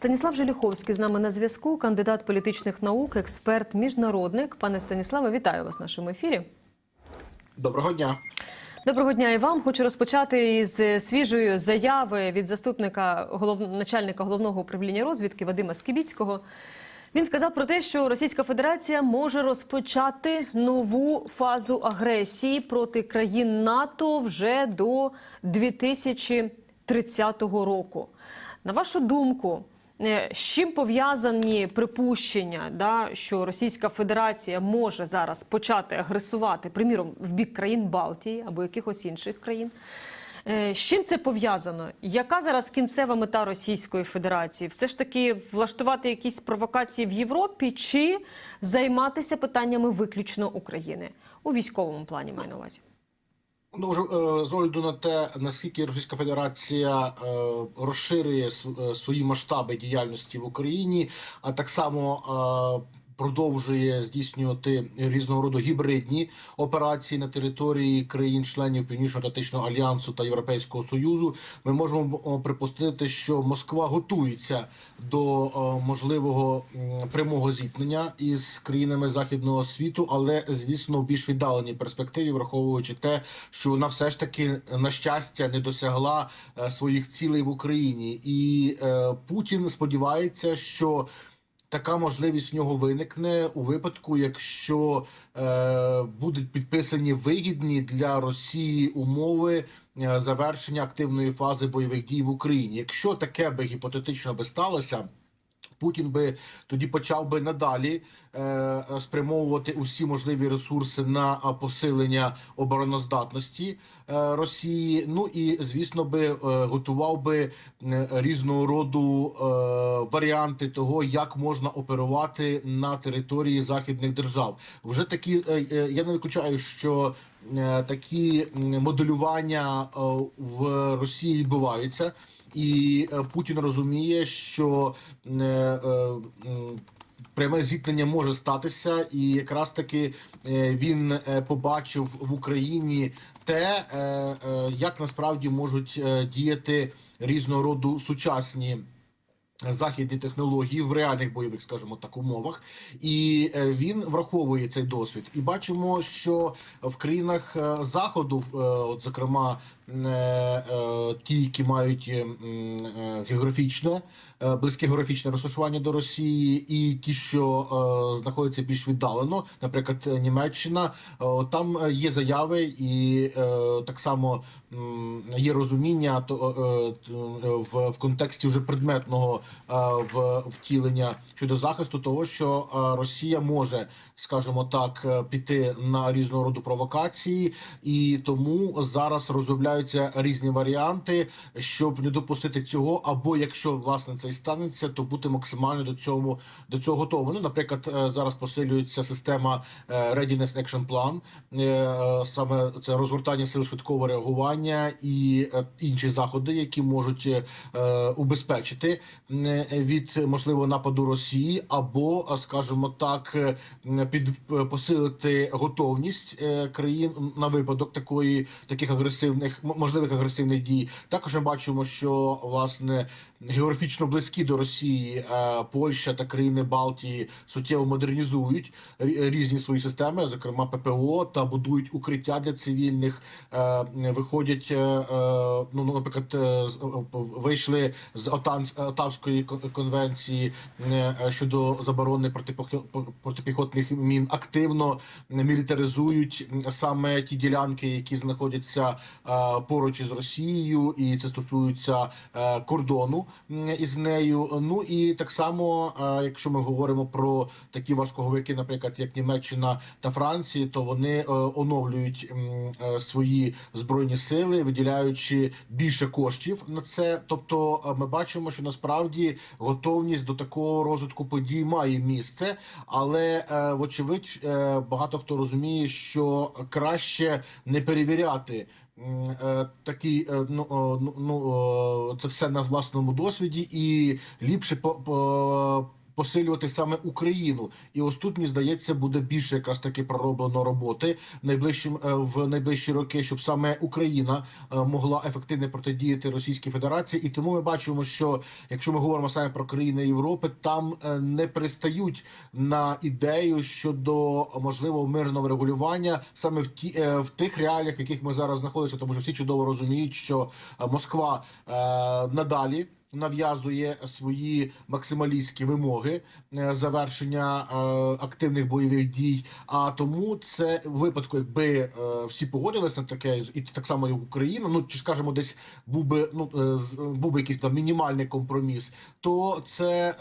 Станіслав Желюховський з нами на зв'язку, кандидат політичних наук, експерт, міжнародник. Пане Станіславе, вітаю вас в нашому ефірі. Доброго дня. Доброго дня і вам. Хочу розпочати із свіжої заяви від заступника голов... начальника головного управління розвідки Вадима Скібіцького. Він сказав про те, що Російська Федерація може розпочати нову фазу агресії проти країн НАТО вже до 2030 року. На вашу думку, з чим пов'язані припущення, да, що Російська Федерація може зараз почати агресувати, приміром, в бік країн Балтії або якихось інших країн? Е, З чим це пов'язано? Яка зараз кінцева мета Російської Федерації? Все ж таки влаштувати якісь провокації в Європі чи займатися питаннями виключно України у військовому плані маю на увазі? Ну, е, з огляду на те, наскільки Російська Федерація е, розширює е, свої масштаби діяльності в Україні, а так само продовжує здійснювати різного роду гібридні операції на території країн-членів Північно-Атлантичного альянсу та Європейського союзу, ми можемо припустити, що Москва готується до е, можливого прямого зіткнення із країнами західного світу, але звісно в більш віддаленій перспективі, враховуючи те, що вона все ж таки на щастя не досягла е, своїх цілей в Україні, і е, Путін сподівається, що така можливість в нього виникне у випадку, якщо е, будуть підписані вигідні для Росії умови е, завершення активної фази бойових дій в Україні. Якщо таке би гіпотетично би сталося. Путін би тоді почав би надалі е, спрямовувати усі можливі ресурси на посилення обороноздатності е, Росії. Ну і звісно би е, готував би е, різного роду е, варіанти того, як можна оперувати на території західних держав. Вже такі е, е, я не виключаю, що е, такі моделювання е, в Росії відбуваються. І е, Путін розуміє, що е, е, пряме зіткнення може статися, і якраз таки він побачив в Україні те, як насправді можуть діяти різного роду сучасні. Західні технології в реальних бойових, скажімо так, умовах, і е, він враховує цей досвід. І бачимо, що в країнах е, заходу, е, от зокрема, ті, які мають географічне близьке географічне розташування до Росії, і ті, що е, знаходяться більш віддалено, наприклад, е, Німеччина, е, там е, є заяви, і е, так само є розуміння е, е, в, контексті вже предметного е, втілення щодо захисту того, що е, Росія може, скажімо так, е, піти на різного роду провокації, і тому зараз розробляються різні варіанти, щоб не допустити цього, або якщо власне це і станеться, то бути максимально до цього до цього готовим. Ну, наприклад, е, зараз посилюється система е, Readiness Action Plan, е, саме це розгортання сил швидкого реагування і інші заходи, які можуть убезпечити від можливого нападу Росії, або, скажімо так, під посилити готовність країн на випадок такої таких агресивних можливих агресивних дій. Також ми бачимо, що власне географічно близькі до Росії е, Польща та країни Балтії суттєво модернізують різні свої системи, зокрема ППО, та будують укриття для цивільних. Е, Виходять, е, ну ну, наприклад, вийшли з Отавської конвенції щодо заборони протипіхотних мін. Активно мілітаризують саме ті ділянки, які знаходяться поруч із Росією, і це стосується кордону із нею. Ну і так само, е, якщо ми говоримо про такі важкоговики, наприклад, як Німеччина та Франція, то вони е, оновлюють е, свої збройні сили, виділяючи більше коштів на це. Тобто, ми бачимо, що насправді готовність до такого розвитку подій має місце, але вочевидь багато хто розуміє, що краще не перевіряти. Е, Такі е, ну, ну, ну це все на власному досвіді, і ліпше по, по посилювати саме Україну. І ось тут мені здається, буде більше якраз таки пророблено роботи найближчим е, в найближчі роки, щоб саме Україна е, могла ефективно протидіяти Російській Федерації. І тому ми бачимо, що якщо ми говоримо саме про країни Європи, там е, не пристають на ідею щодо можливого мирного регулювання саме в ті в тих реаліях, в яких ми зараз знаходимося, тому що всі чудово розуміють, що Москва надалі. Нав'язує свої максималістські вимоги е, завершення е, активних бойових дій. А тому це в випадку, якби е, всі погодились на таке, і так само і Україна. Ну чи скажімо, десь був би ну був би якийсь там мінімальний компроміс, то це,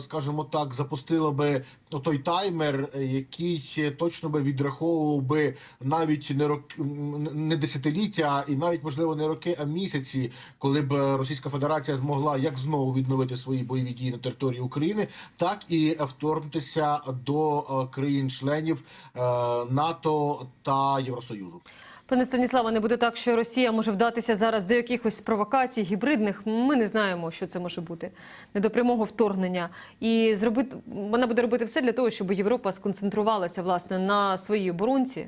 скажімо так, запустило би той таймер, який точно би відраховував би навіть не рок не десятиліття, і навіть можливо не роки, а місяці, коли б Російська Федерація змогла як знову відновити свої бойові дії на території України, так і вторгнутися до е, країн-членів е, НАТО та Євросоюзу. Пане Станіславе, не буде так, що Росія може вдатися зараз до якихось провокацій гібридних. Ми не знаємо, що це може бути не до прямого вторгнення. І зробити вона буде робити все для того, щоб Європа сконцентрувалася власне на своїй оборонці,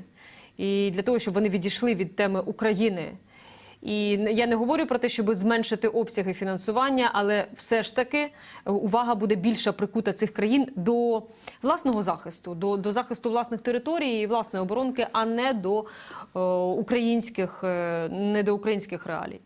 і для того, щоб вони відійшли від теми України. І я не говорю про те, щоб зменшити обсяги фінансування, але все ж таки е, увага буде більша прикута цих країн до власного захисту, до, до захисту власних територій і власної оборонки, а не до е, українських, е, не до українських реалій.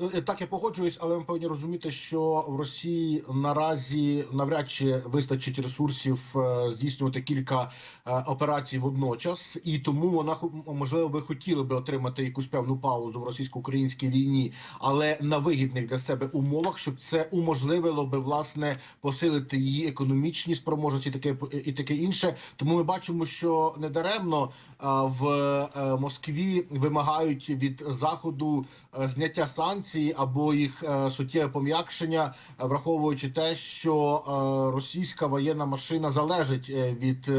Е, Так, я погоджуюсь, але ми повинні розуміти, що в Росії наразі навряд чи вистачить ресурсів е, здійснювати кілька е, операцій водночас, і тому вона можливо би хотіла би отримати якусь певну паузу в російсько-українській війні, але на вигідних для себе умовах, щоб це уможливило би власне посилити її економічні спроможності, і таке і таке інше. Тому ми бачимо, що недаремно в Москві вимагають від заходу зняття санкцій або їх е, суттєве пом'якшення, е, враховуючи те, що е, російська воєнна машина залежить від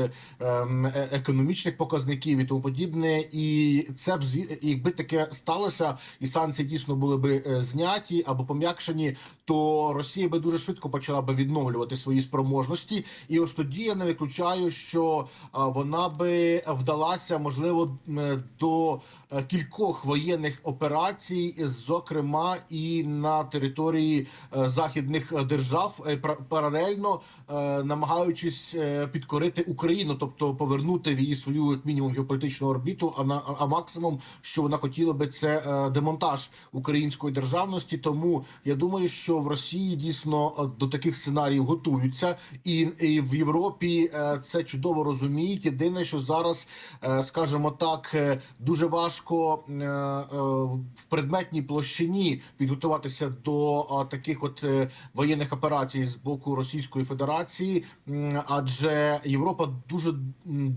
економічних показників і тому подібне, і це б якби таке сталося, і санкції дійсно були би зняті або пом'якшені, то Росія би дуже швидко почала би відновлювати свої спроможності, і ось тоді я не виключаю, що вона би вдалася можливо до кількох воєнних операцій, зокрема і на території е, західних е, держав, е, паралельно намагаючись підкорити Україну, тобто повернути в її свою як мінімум геополітичну орбіту. А на а максимум, що вона хотіла би, це демонтаж української державності. Тому я думаю, що в Росії дійсно до таких сценаріїв готуються, і, і в Європі це чудово розуміють. Єдине, що зараз, скажімо так, дуже важко в предметній площині підготуватися до таких от е, воєнних операцій з боку Російської Федерації, адже Європа дуже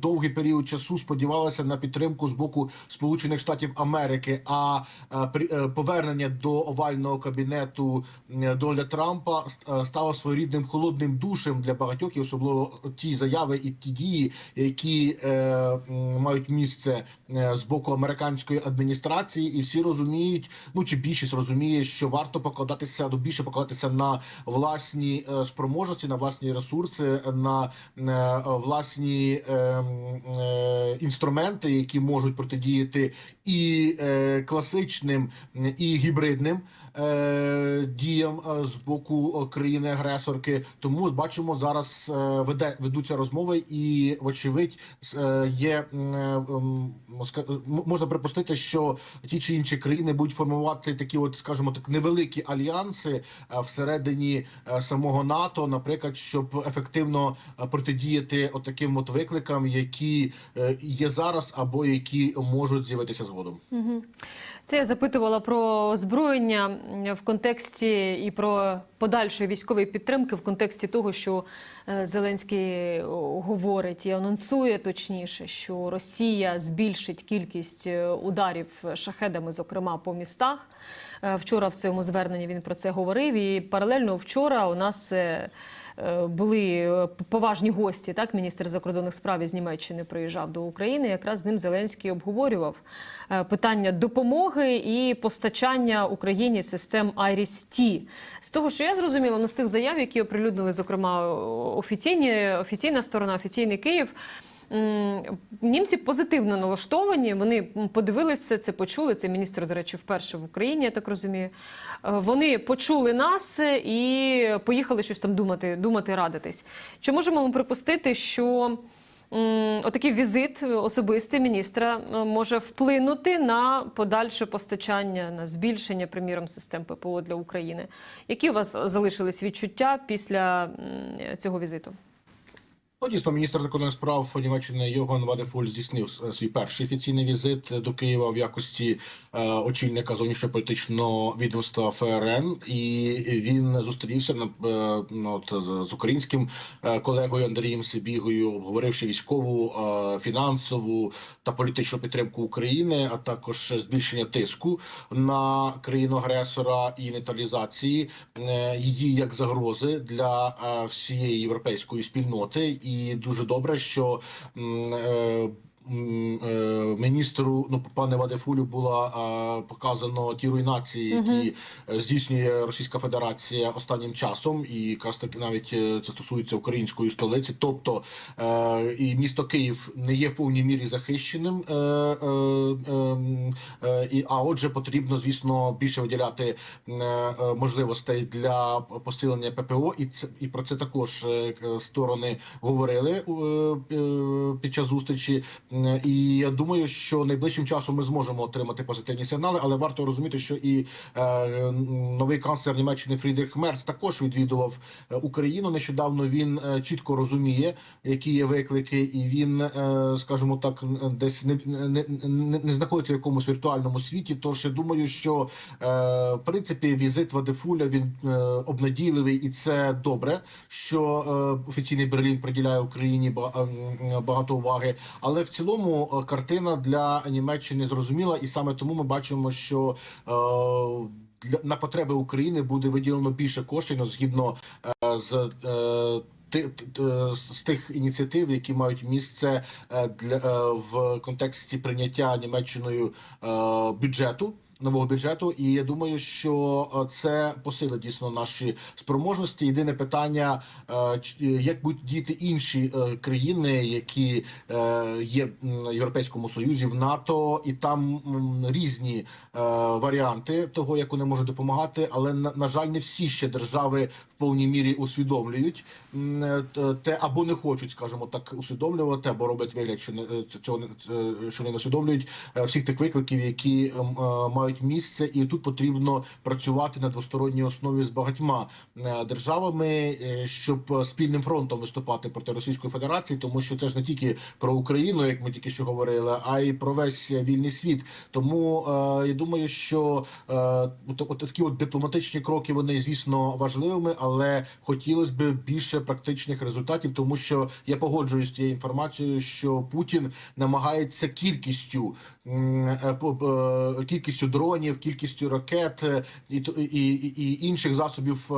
довгий період часу сподівалася на підтримку з боку Сполучених Штатів Америки. А е, е, повернення до овального кабінету Дональда Трампа ст- стало своєрідним холодним душем для багатьох, і особливо ті заяви і ті дії, які е, мають місце з боку американської адміністрації, і всі розуміють, ну чи більшість розуміє, що варто покладатися до більше покладатися на власні е, спроможності, на власні ресурси, на е, власні е, м, е, інструменти, які можуть протидіяти і класичним, і гібридним е, діям е, з боку країни-агресорки. Тому бачимо зараз е, веде ведуться розмови, і вочевидь є можна припустити, що ті чи інші країни будуть формувати такі, от скажімо так, невеликі альянси всередині самого НАТО, наприклад, щоб ефективно протидіяти отаким от викликам, які є зараз, або які можуть з'явитися згодом. Мгм. Це я запитувала про озброєння в контексті і про подальшої військової підтримки в контексті того, що е, Зеленський говорить і анонсує точніше, що Росія збільшить кількість е, ударів шахедами, зокрема по містах. Е, Вчора в цьому зверненні він про це говорив. І паралельно вчора у нас були е, поважні гості. Так, міністр закордонних справ із Німеччини приїжджав до України. Якраз з ним Зеленський обговорював е, питання допомоги і постачання Україні систем IRIS-T. З того, що я зрозуміла, ну з тих заяв, які оприлюднили, зокрема, офіційні, офіційна сторона, офіційний Київ. Німці позитивно налаштовані. Вони подивилися це, почули. Це міністр, до речі, вперше в Україні, я так розумію. Е, Вони почули нас і поїхали щось там думати, думати, радитись. Чи можемо ми припустити, що отакий візит особистий міністра е, може вплинути на подальше постачання, на збільшення, приміром, систем ППО для України? Які у вас залишились відчуття після цього візиту? Ну, дійсно, міністр закордонних справ Німеччини Йоган Вадефуль здійснив е, свій перший офіційний візит до Києва в якості е, очільника зовнішньополітичного відомства ФРН, і він зустрівся на е, ну, от, з, українським е, колегою Андрієм Сибігою, обговоривши військову, е, фінансову та політичну підтримку України, а також збільшення тиску на країну агресора і нейтралізації е, її як загрози для е, всієї європейської спільноти. І дуже добре, що е, міністру ну пане Вадефулю була е, показано ті руйнації, які е, здійснює Російська Федерація останнім часом, і якраз таки навіть е, це стосується української столиці. Тобто е, і місто Київ не є в повній мірі захищеним. Е, е, е, е, і а отже, потрібно звісно більше виділяти е, е, можливостей для посилення ППО, і це і про це також е, сторони говорили е, е, під час зустрічі. І я думаю, що найближчим часом ми зможемо отримати позитивні сигнали, але варто розуміти, що і е, новий канцлер Німеччини Фрідрих Мерц також відвідував е, Україну. Нещодавно він е, чітко розуміє, які є виклики, і він, скажімо так, десь не, не, не, не знаходиться в якомусь віртуальному світі. Тож я думаю, що в принципі візит Вадефуля він обнадійливий, і це добре, що офіційний Берлін приділяє Україні ба- ем, багато уваги. Але в цілому е, картина для Німеччини зрозуміла, і саме тому ми бачимо, що е, для на потреби України буде виділено більше коштів ну, згідно е, з. З тих ініціатив, які мають місце для в контексті прийняття Німеччиною бюджету. Нового бюджету, і я думаю, що е, це посилить дійсно наші спроможності. Єдине питання, е, як будуть діяти інші е, країни, які е, є в Європейському Союзі, в НАТО, і там різні е, варіанти того, як вони можуть допомагати. Але на, жаль, не всі ще держави в повній мірі усвідомлюють е, те або не хочуть, скажімо так, усвідомлювати, або роблять вигляд, що не е, цього е, що не усвідомлюють е, всіх тих викликів, які е, мають місце, і тут потрібно працювати на двосторонній основі з багатьма е, державами, е, щоб спільним фронтом виступати проти Російської Федерації, тому що це ж не тільки про Україну, як ми тільки що говорили, а й про весь вільний світ. Тому е, я думаю, що от, такі от дипломатичні кроки вони звісно важливими, але хотілося б більше практичних результатів, тому що я погоджуюсь з тією інформацією, що Путін намагається кількістю кількістю дронів, кількістю ракет е, і, і, і, і інших засобів е,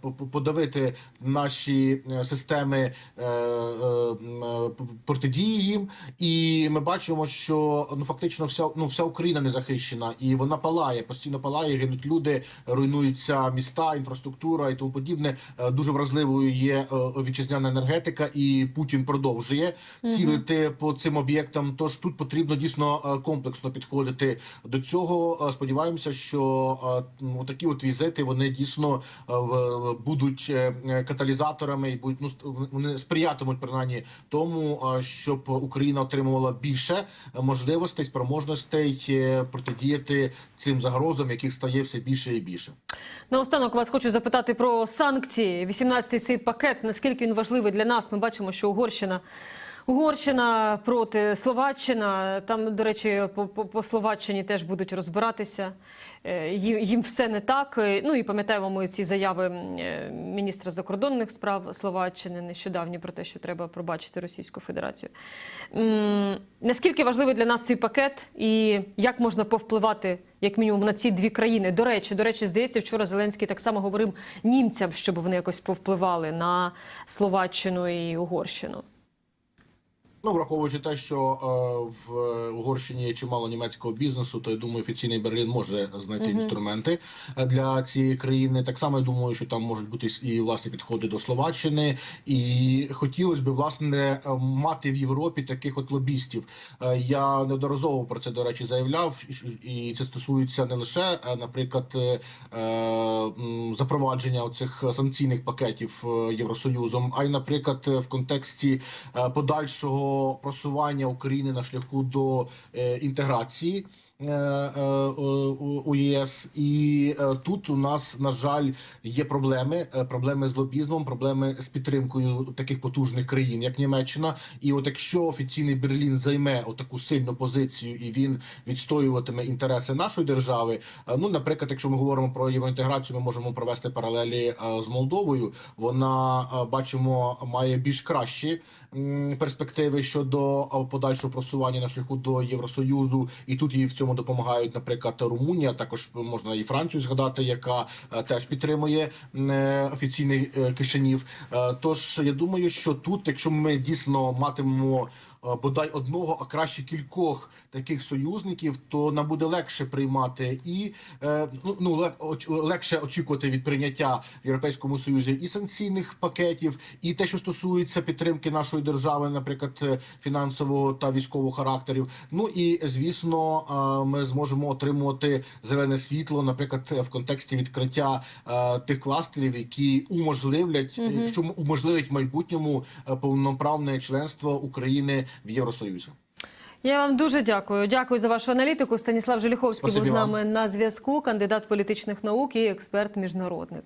по- по- подавити наші е, системи е, е, е, протидії їм. І ми бачимо, що ну фактично вся ну вся Україна не захищена, і вона палає, постійно палає, гинуть люди, руйнуються міста, інфраструктура і тому подібне. Е, Дуже вразливою є е, вітчизняна енергетика, і Путін продовжує цілити по цим об'єктам. Тож тут потрібно дійсно е, комплексно підходити до цього. Сподіваємося, що такі от візити вони дійсно е, будуть е, е, каталізаторами і будуть ну вони сприятимуть принаймні тому, щоб Україна отримувала більше можливостей, спроможностей протидіяти цим загрозам, яких стає все більше і більше. Наостанок вас хочу запитати про санкції. 18-й цей пакет. Наскільки він важливий для нас? Ми бачимо, що Угорщина. Угорщина проти Словаччина. Там, до речі, по, по, по Словаччині теж будуть розбиратися. е, їм, все не так. Е, Ну і пам'ятаємо ми ці заяви е, міністра закордонних справ Словаччини нещодавні про те, що треба пробачити Російську Федерацію. Наскільки важливий для нас цей пакет, і як можна повпливати, як мінімум, на ці дві країни? До речі, до речі, здається, вчора Зеленський так само говорив німцям, щоб вони якось повпливали на Словаччину і Угорщину. Ну, враховуючи те, що е, в Угорщині є чимало німецького бізнесу, то я думаю, офіційний Берлін може знайти Мгм. інструменти е, для цієї країни. Так само я думаю, що там можуть бути і власні підходи до Словаччини, і хотілося б власне е, мати в Європі таких от лобістів. Е, Я неодноразово про це до речі заявляв, і це стосується не лише, е, наприклад, е, е, запровадження цих санкційних пакетів е, Євросоюзом, а й, наприклад, е, в контексті е, просування України на шляху до е, інтеграції. Е, е, у ЄС і е, тут у нас на жаль є проблеми. Проблеми з лобізмом, проблеми з підтримкою таких потужних країн, як Німеччина. І от якщо офіційний Берлін займе отаку сильну позицію і він відстоюватиме інтереси нашої держави. Ну, наприклад, якщо ми говоримо про євроінтеграцію, ми можемо провести паралелі з Молдовою. Вона бачимо має більш кращі перспективи щодо подальшого просування на шляху до Євросоюзу, і тут їй в цьому допомагають, наприклад, Румунія. Також можна і Францію згадати, яка е, теж підтримує е, офіційний е, Кишинів. Тож я думаю, що тут, якщо ми дійсно матимемо бодай одного, а краще кількох таких союзників, то нам буде легше приймати і е, ну, ну легше очікувати від прийняття в Європейському Союзі і санкційних пакетів, і те, що стосується підтримки нашої держави, наприклад, е, фінансового та військового характерів. Ну і звісно, е, ми зможемо отримувати зелене світло, наприклад, в контексті відкриття е, тих кластерів, які уможливлять, е, що уможливить в майбутньому е, повноправне членство України в Євросоюзі. Я вам дуже дякую. Дякую за вашу аналітику. Станіслав Желіховський був з з вам. нами на зв'язку, кандидат політичних наук і експерт міжнародник.